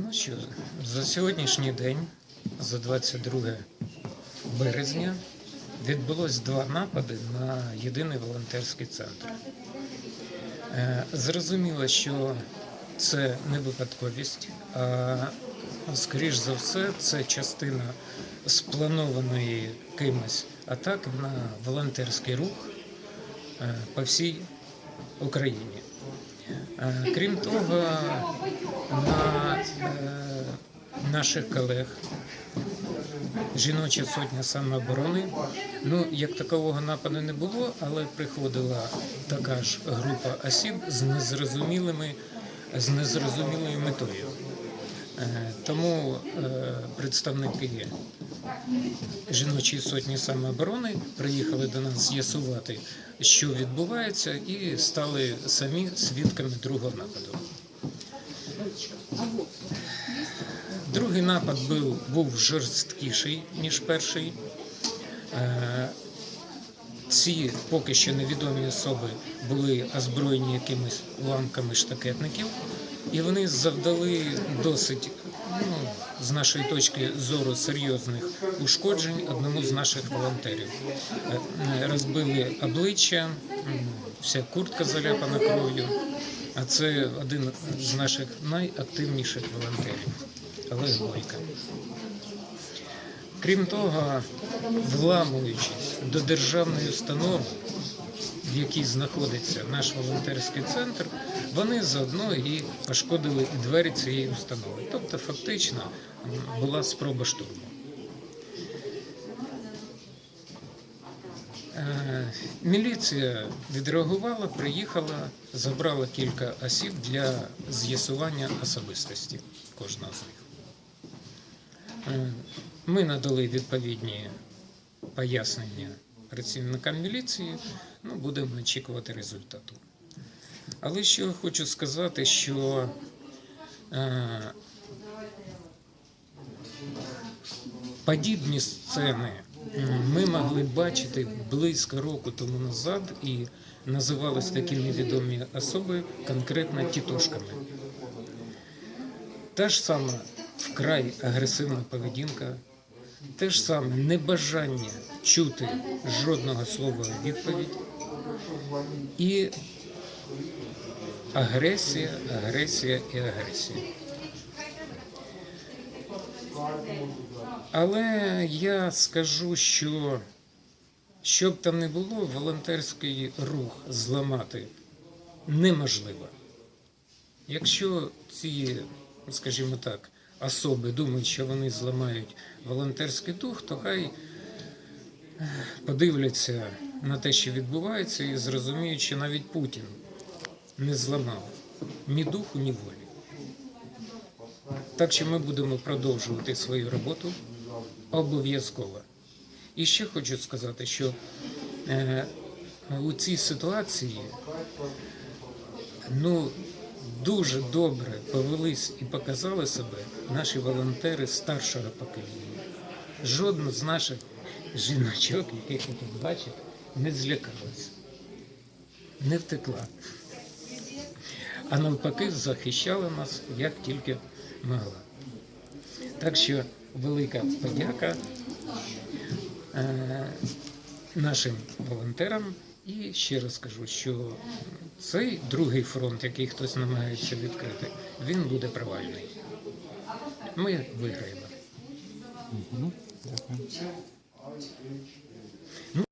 Ну що, за сьогоднішній день, за 22 березня, відбулось два напади на єдиний волонтерський центр. Е, Зрозуміло, що це не випадковість, а скоріш за все, це частина спланованої кимось атаки на волонтерський рух е, по всій Україні. Е, Крім того, на е, наших колег жіноча сотня самооборони. Ну, як такового нападу не було, але приходила така ж група осіб з незрозумілими, з незрозумілою метою. Е, Тому е, представники жіночої сотні самооборони приїхали до нас з'ясувати, що відбувається, і стали самі свідками другого нападу. Другий напад був, був жорсткіший, ніж перший. Е, Ці поки що невідомі особи були озброєні якимись уламками штакетників, і вони завдали досить, ну, з нашої точки зору, серйозних ушкоджень одному з наших волонтерів. Е, Розбили обличчя, вся куртка заляпана кров'ю. А це один з наших найактивніших волонтерів Олег Бойко. Крім того, вламуючись до державної установи, в якій знаходиться наш волонтерський центр, вони заодно і пошкодили двері цієї установи. Тобто, фактично, була спроба штурму. Е, Міліція відреагувала, приїхала, забрала кілька осіб для з'ясування особистості кожного з них. Е, Ми надали відповідні пояснення працівникам міліції, ну, будемо очікувати результату. Але що хочу сказати, що е, подібні сцени ми могли бачити близько року тому назад і називались такі невідомі особи конкретно тітушками. Та ж сама вкрай агресивна поведінка, те ж саме небажання чути жодного слова відповідь і агресія, агресія і агресія. Але я скажу, що що б там не було, волонтерський рух зламати неможливо. Якщо ці, скажімо так, особи думають, що вони зламають волонтерський дух, то хай подивляться на те, що відбувається, і зрозуміють, що навіть Путін не зламав ні духу, ні волі. Так що ми будемо продовжувати свою роботу обов'язково. І ще хочу сказати, що е, у цій ситуації ну, дуже добре повелись і показали себе наші волонтери старшого покоління. Жодна з наших жіночок, яких ви тут бачите, не злякалась, не втекла. А навпаки, захищала нас як тільки могла. Так що велика подяка е, нашим волонтерам. І ще раз кажу, що цей другий фронт, який хтось намагається відкрити, він буде провальний. Ми виграємо. Мгм. Дякую.